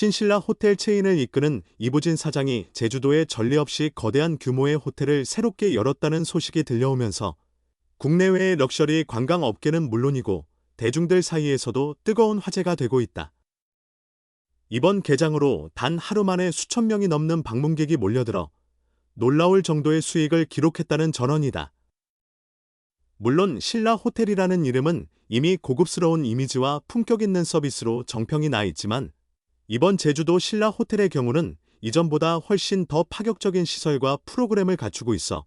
신신라 호텔 체인을 이끄는 이부진 사장이 제주도에 전례 없이 거대한 규모의 호텔을 새롭게 열었다는 소식이 들려오면서 국내외의 럭셔리 관광 업계는 물론이고 대중들 사이에서도 뜨거운 화제가 되고 있다. 이번 개장으로 단 하루 만에 수천 명이 넘는 방문객이 몰려들어 놀라울 정도의 수익을 기록했다는 전언이다. 물론 신라 호텔이라는 이름은 이미 고급스러운 이미지와 품격 있는 서비스로 정평이 나 있지만 이번 제주도 신라 호텔의 경우는 이전보다 훨씬 더 파격적인 시설과 프로그램을 갖추고 있어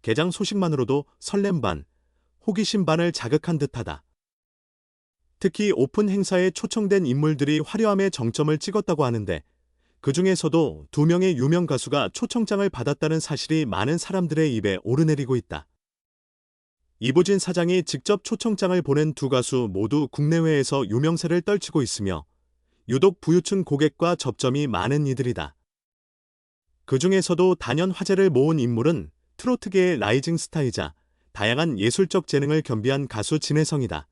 개장 소식만으로도 설렘 반, 호기심 반을 자극한 듯하다. 특히 오픈 행사에 초청된 인물들이 화려함의 정점을 찍었다고 하는데 그 중에서도 두 명의 유명 가수가 초청장을 받았다는 사실이 많은 사람들의 입에 오르내리고 있다. 이부진 사장이 직접 초청장을 보낸 두 가수 모두 국내외에서 유명세를 떨치고 있으며 유독 부유층 고객과 접점이 많은 이들이다. 그 중에서도 단연 화제를 모은 인물은 트로트계의 라이징 스타이자 다양한 예술적 재능을 겸비한 가수 진혜성이다.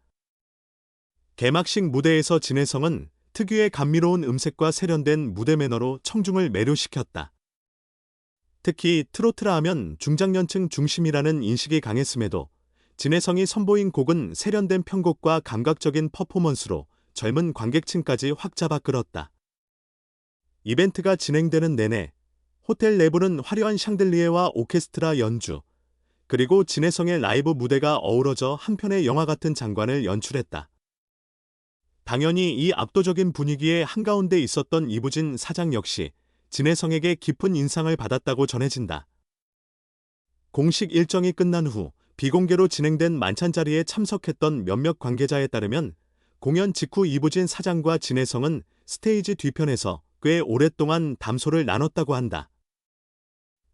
개막식 무대에서 진혜성은 특유의 감미로운 음색과 세련된 무대 매너로 청중을 매료시켰다. 특히 트로트라 하면 중장년층 중심이라는 인식이 강했음에도 진혜성이 선보인 곡은 세련된 편곡과 감각적인 퍼포먼스로 젊은 관객층까지 확 잡아 끌었다. 이벤트가 진행되는 내내 호텔 내부는 화려한 샹들리에와 오케스트라 연주, 그리고 진혜성의 라이브 무대가 어우러져 한편의 영화 같은 장관을 연출했다. 당연히 이 압도적인 분위기에 한가운데 있었던 이부진 사장 역시 진혜성에게 깊은 인상을 받았다고 전해진다. 공식 일정이 끝난 후 비공개로 진행된 만찬 자리에 참석했던 몇몇 관계자에 따르면 공연 직후 이부진 사장과 진혜성은 스테이지 뒤편에서 꽤 오랫동안 담소를 나눴다고 한다.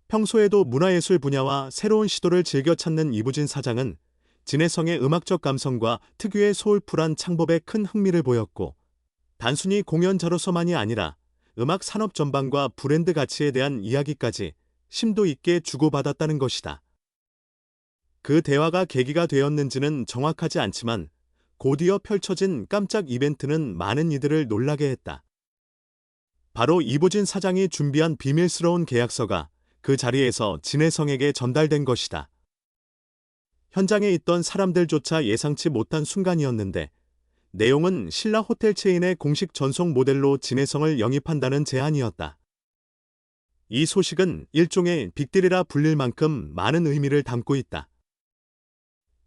평소에도 문화예술 분야와 새로운 시도를 즐겨 찾는 이부진 사장은 진혜성의 음악적 감성과 특유의 소울풀한 창법에 큰 흥미를 보였고 단순히 공연자로서만이 아니라 음악 산업 전반과 브랜드 가치에 대한 이야기까지 심도 있게 주고받았다는 것이다. 그 대화가 계기가 되었는지는 정확하지 않지만 곧이어 펼쳐진 깜짝 이벤트는 많은 이들을 놀라게 했다. 바로 이부진 사장이 준비한 비밀스러운 계약서가 그 자리에서 진혜성에게 전달된 것이다. 현장에 있던 사람들조차 예상치 못한 순간이었는데 내용은 신라 호텔 체인의 공식 전송 모델로 진혜성을 영입한다는 제안이었다. 이 소식은 일종의 빅딜이라 불릴 만큼 많은 의미를 담고 있다.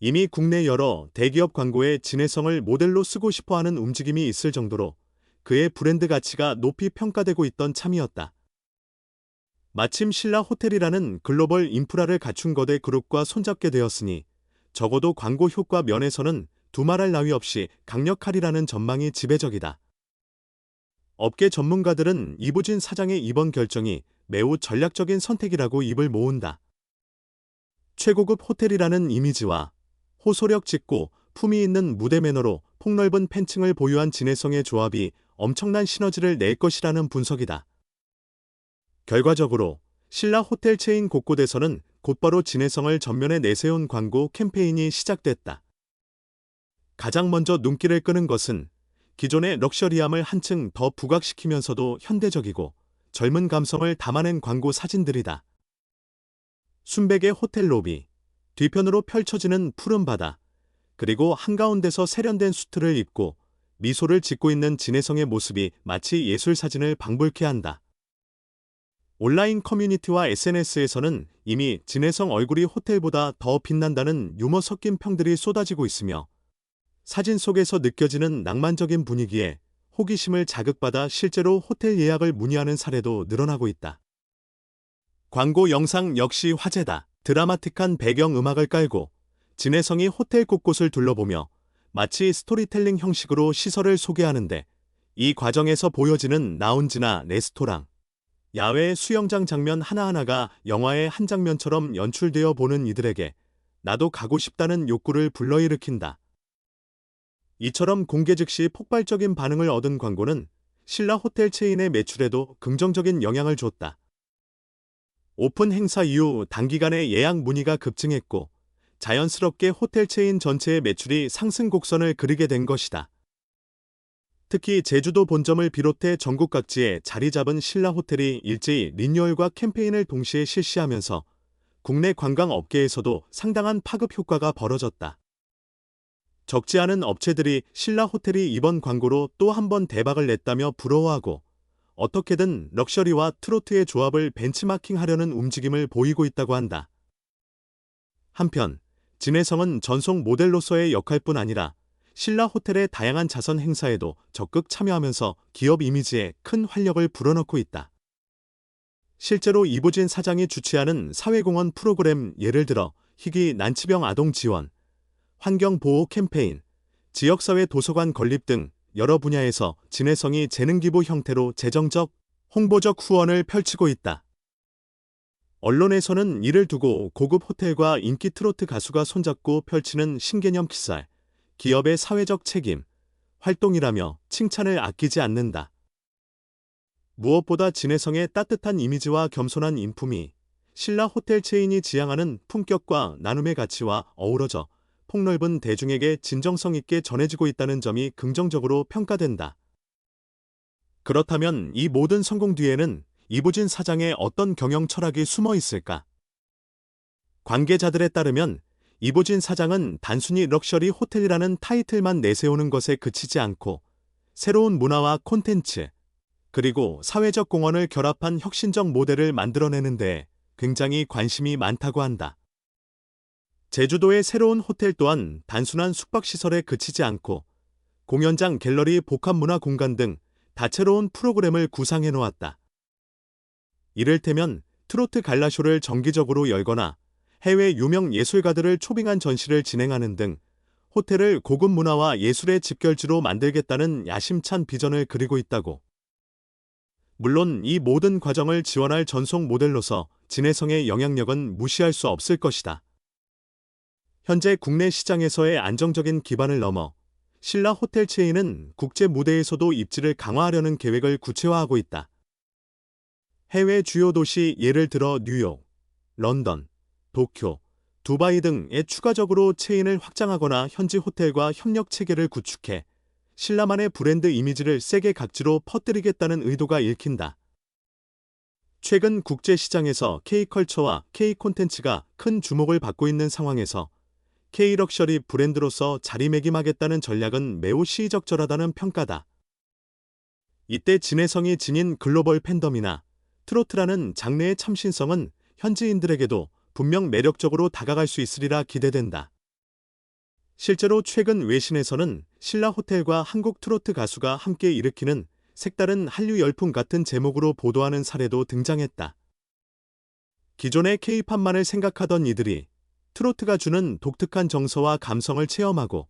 이미 국내 여러 대기업 광고에 진혜성을 모델로 쓰고 싶어 하는 움직임이 있을 정도로 그의 브랜드 가치가 높이 평가되고 있던 참이었다. 마침 신라 호텔이라는 글로벌 인프라를 갖춘 거대 그룹과 손잡게 되었으니 적어도 광고 효과 면에서는 두말할 나위 없이 강력하리라는 전망이 지배적이다. 업계 전문가들은 이부진 사장의 이번 결정이 매우 전략적인 선택이라고 입을 모은다. 최고급 호텔이라는 이미지와 호소력 짙고 품위 있는 무대 매너로 폭넓은 팬층을 보유한 진해성의 조합이 엄청난 시너지를 낼 것이라는 분석이다. 결과적으로 신라 호텔 체인 곳곳에서는 곧바로 진해성을 전면에 내세운 광고 캠페인이 시작됐다. 가장 먼저 눈길을 끄는 것은 기존의 럭셔리함을 한층 더 부각시키면서도 현대적이고 젊은 감성을 담아낸 광고 사진들이다. 순백의 호텔 로비, 뒤편으로 펼쳐지는 푸른 바다, 그리고 한가운데서 세련된 수트를 입고 미소를 짓고 있는 진혜성의 모습이 마치 예술 사진을 방불케 한다. 온라인 커뮤니티와 SNS에서는 이미 진혜성 얼굴이 호텔보다 더 빛난다는 유머 섞인 평들이 쏟아지고 있으며 사진 속에서 느껴지는 낭만적인 분위기에 호기심을 자극받아 실제로 호텔 예약을 문의하는 사례도 늘어나고 있다. 광고 영상 역시 화제다. 드라마틱한 배경 음악을 깔고 진혜성이 호텔 곳곳을 둘러보며 마치 스토리텔링 형식으로 시설을 소개하는데 이 과정에서 보여지는 라운지나 레스토랑, 야외 수영장 장면 하나하나가 영화의 한 장면처럼 연출되어 보는 이들에게 나도 가고 싶다는 욕구를 불러일으킨다. 이처럼 공개 즉시 폭발적인 반응을 얻은 광고는 신라 호텔 체인의 매출에도 긍정적인 영향을 줬다. 오픈 행사 이후 단기간에 예약 문의가 급증했고 자연스럽게 호텔 체인 전체의 매출이 상승 곡선을 그리게 된 것이다. 특히 제주도 본점을 비롯해 전국 각지에 자리 잡은 신라 호텔이 일제히 리뉴얼과 캠페인을 동시에 실시하면서 국내 관광 업계에서도 상당한 파급 효과가 벌어졌다. 적지 않은 업체들이 신라 호텔이 이번 광고로 또 한 번 대박을 냈다며 부러워하고 어떻게든 럭셔리와 트로트의 조합을 벤치마킹 하려는 움직임을 보이고 있다고 한다. 한편, 진혜성은 전속 모델로서의 역할뿐 아니라 신라 호텔의 다양한 자선 행사에도 적극 참여하면서 기업 이미지에 큰 활력을 불어넣고 있다. 실제로 이보진 사장이 주최하는 사회공헌 프로그램 예를 들어 희귀 난치병 아동 지원, 환경보호 캠페인, 지역사회 도서관 건립 등 여러 분야에서 진해성이 재능기부 형태로 재정적, 홍보적 후원을 펼치고 있다. 언론에서는 이를 두고 고급 호텔과 인기 트로트 가수가 손잡고 펼치는 신개념 키살, 기업의 사회적 책임, 활동이라며 칭찬을 아끼지 않는다. 무엇보다 진해성의 따뜻한 이미지와 겸손한 인품이 신라 호텔 체인이 지향하는 품격과 나눔의 가치와 어우러져 폭넓은 대중에게 진정성 있게 전해지고 있다는 점이 긍정적으로 평가된다. 그렇다면 이 모든 성공 뒤에는 이부진 사장의 어떤 경영 철학이 숨어 있을까? 관계자들에 따르면 이보진 사장은 단순히 럭셔리 호텔이라는 타이틀만 내세우는 것에 그치지 않고 새로운 문화와 콘텐츠, 그리고 사회적 공헌을 결합한 혁신적 모델을 만들어내는 데 굉장히 관심이 많다고 한다. 제주도의 새로운 호텔 또한 단순한 숙박시설에 그치지 않고 공연장, 갤러리, 복합문화 공간 등 다채로운 프로그램을 구상해 놓았다. 이를테면 트로트 갈라쇼를 정기적으로 열거나 해외 유명 예술가들을 초빙한 전시를 진행하는 등 호텔을 고급 문화와 예술의 집결지로 만들겠다는 야심찬 비전을 그리고 있다고. 물론 이 모든 과정을 지원할 전속 모델로서 진해성의 영향력은 무시할 수 없을 것이다. 현재 국내 시장에서의 안정적인 기반을 넘어 신라 호텔 체인은 국제 무대에서도 입지를 강화하려는 계획을 구체화하고 있다. 해외 주요 도시 예를 들어 뉴욕, 런던, 도쿄, 두바이 등에 추가적으로 체인을 확장하거나 현지 호텔과 협력 체계를 구축해 신라만의 브랜드 이미지를 세계 각지로 퍼뜨리겠다는 의도가 읽힌다. 최근 국제 시장에서 K컬처와 K콘텐츠가 큰 주목을 받고 있는 상황에서 K럭셔리 브랜드로서 자리매김하겠다는 전략은 매우 시의적절하다는 평가다. 이때 진해성이 지닌 글로벌 팬덤이나 트로트라는 장르의 참신성은 현지인들에게도 분명 매력적으로 다가갈 수 있으리라 기대된다. 실제로 최근 외신에서는 신라 호텔과 한국 트로트 가수가 함께 일으키는 색다른 한류 열풍 같은 제목으로 보도하는 사례도 등장했다. 기존의 케이팝만을 생각하던 이들이 트로트가 주는 독특한 정서와 감성을 체험하고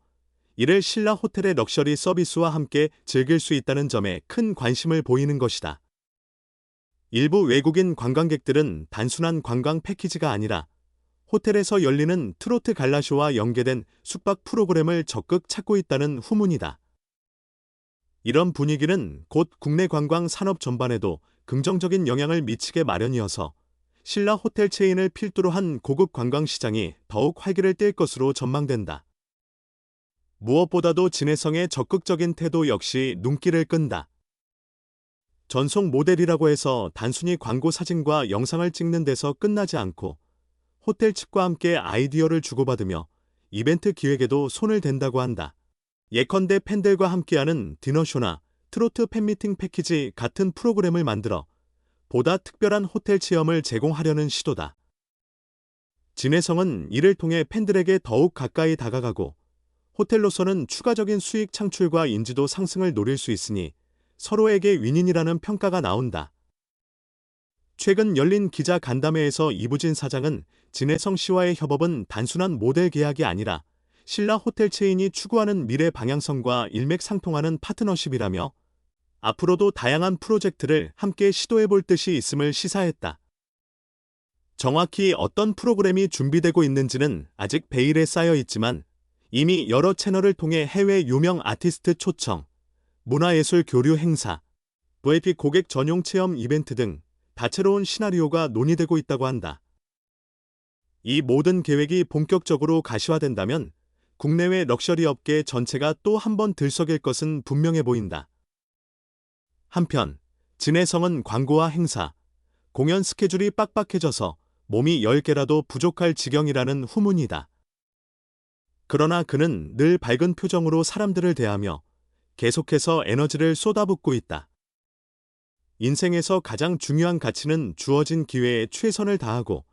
이를 신라 호텔의 럭셔리 서비스와 함께 즐길 수 있다는 점에 큰 관심을 보이는 것이다. 일부 외국인 관광객들은 단순한 관광 패키지가 아니라 호텔에서 열리는 트로트 갈라쇼와 연계된 숙박 프로그램을 적극 찾고 있다는 후문이다. 이런 분위기는 곧 국내 관광 산업 전반에도 긍정적인 영향을 미치게 마련이어서 신라 호텔 체인을 필두로 한 고급 관광 시장이 더욱 활기를 띨 것으로 전망된다. 무엇보다도 진해성의 적극적인 태도 역시 눈길을 끈다. 전속 모델이라고 해서 단순히 광고 사진과 영상을 찍는 데서 끝나지 않고 호텔 측과 함께 아이디어를 주고받으며 이벤트 기획에도 손을 댄다고 한다. 예컨대 팬들과 함께하는 디너쇼나 트로트 팬미팅 패키지 같은 프로그램을 만들어 보다 특별한 호텔 체험을 제공하려는 시도다. 진해성은 이를 통해 팬들에게 더욱 가까이 다가가고 호텔로서는 추가적인 수익 창출과 인지도 상승을 노릴 수 있으니 서로에게 윈인이라는 평가가 나온다. 최근 열린 기자 간담회에서 이부진 사장은 진해성 씨와의 협업은 단순한 모델 계약이 아니라 신라 호텔 체인이 추구하는 미래 방향성과 일맥상통하는 파트너십이라며 앞으로도 다양한 프로젝트를 함께 시도해 볼 뜻이 있음을 시사했다. 정확히 어떤 프로그램이 준비되고 있는지는 아직 베일에 쌓여 있지만 이미 여러 채널을 통해 해외 유명 아티스트 초청, 문화예술 교류 행사, VIP 고객 전용 체험 이벤트 등 다채로운 시나리오가 논의되고 있다고 한다. 이 모든 계획이 본격적으로 가시화된다면 국내외 럭셔리 업계 전체가 또 한 번 들썩일 것은 분명해 보인다. 한편 진해성은 광고와 행사, 공연 스케줄이 빡빡해져서 몸이 10개라도 부족할 지경이라는 후문이다. 그러나 그는 늘 밝은 표정으로 사람들을 대하며 계속해서 에너지를 쏟아붓고 있다. 인생에서 가장 중요한 가치는 주어진 기회에 최선을 다하고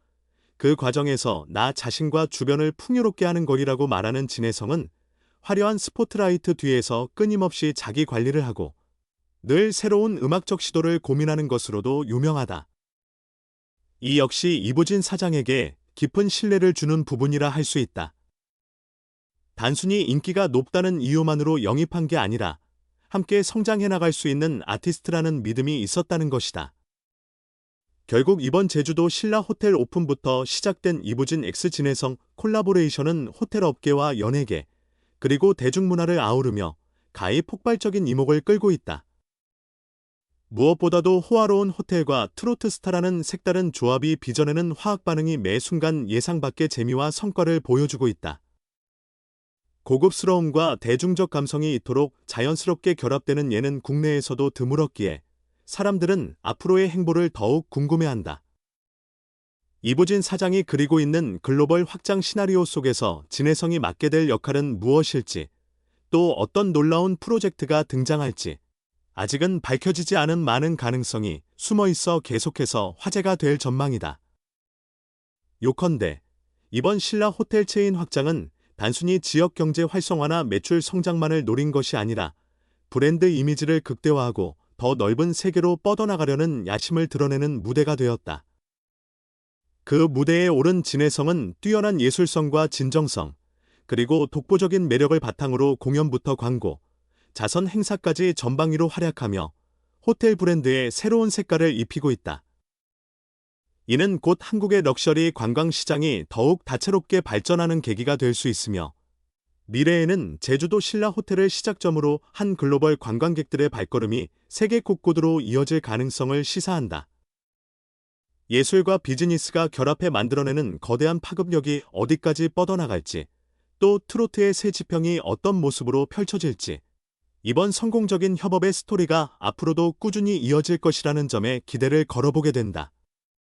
그 과정에서 나 자신과 주변을 풍요롭게 하는 것이라고 말하는 진해성은 화려한 스포트라이트 뒤에서 끊임없이 자기 관리를 하고 늘 새로운 음악적 시도를 고민하는 것으로도 유명하다. 이 역시 이부진 사장에게 깊은 신뢰를 주는 부분이라 할 수 있다. 단순히 인기가 높다는 이유만으로 영입한 게 아니라 함께 성장해 나갈 수 있는 아티스트라는 믿음이 있었다는 것이다. 결국 이번 제주도 신라 호텔 오픈부터 시작된 이부진 진해성 콜라보레이션은 호텔 업계와 연예계, 그리고 대중문화를 아우르며 가히 폭발적인 이목을 끌고 있다. 무엇보다도 호화로운 호텔과 트로트 스타라는 색다른 조합이 빚어내는 화학 반응이 매 순간 예상 밖의 재미와 성과를 보여주고 있다. 고급스러움과 대중적 감성이 이토록 자연스럽게 결합되는 예는 국내에서도 드물었기에 사람들은 앞으로의 행보를 더욱 궁금해한다. 이부진 사장이 그리고 있는 글로벌 확장 시나리오 속에서 진해성이 맡게 될 역할은 무엇일지, 또 어떤 놀라운 프로젝트가 등장할지, 아직은 밝혀지지 않은 많은 가능성이 숨어 있어 계속해서 화제가 될 전망이다. 요컨대 이번 신라 호텔 체인 확장은 단순히 지역 경제 활성화나 매출 성장만을 노린 것이 아니라 브랜드 이미지를 극대화하고 더 넓은 세계로 뻗어나가려는 야심을 드러내는 무대가 되었다. 그 무대에 오른 진해성은 뛰어난 예술성과 진정성, 그리고 독보적인 매력을 바탕으로 공연부터 광고, 자선 행사까지 전방위로 활약하며 호텔 브랜드에 새로운 색깔을 입히고 있다. 이는 곧 한국의 럭셔리 관광 시장이 더욱 다채롭게 발전하는 계기가 될 수 있으며 미래에는 제주도 신라 호텔을 시작점으로 한 글로벌 관광객들의 발걸음이 세계 곳곳으로 이어질 가능성을 시사한다. 예술과 비즈니스가 결합해 만들어내는 거대한 파급력이 어디까지 뻗어나갈지, 또 트로트의 새 지평이 어떤 모습으로 펼쳐질지, 이번 성공적인 협업의 스토리가 앞으로도 꾸준히 이어질 것이라는 점에 기대를 걸어보게 된다.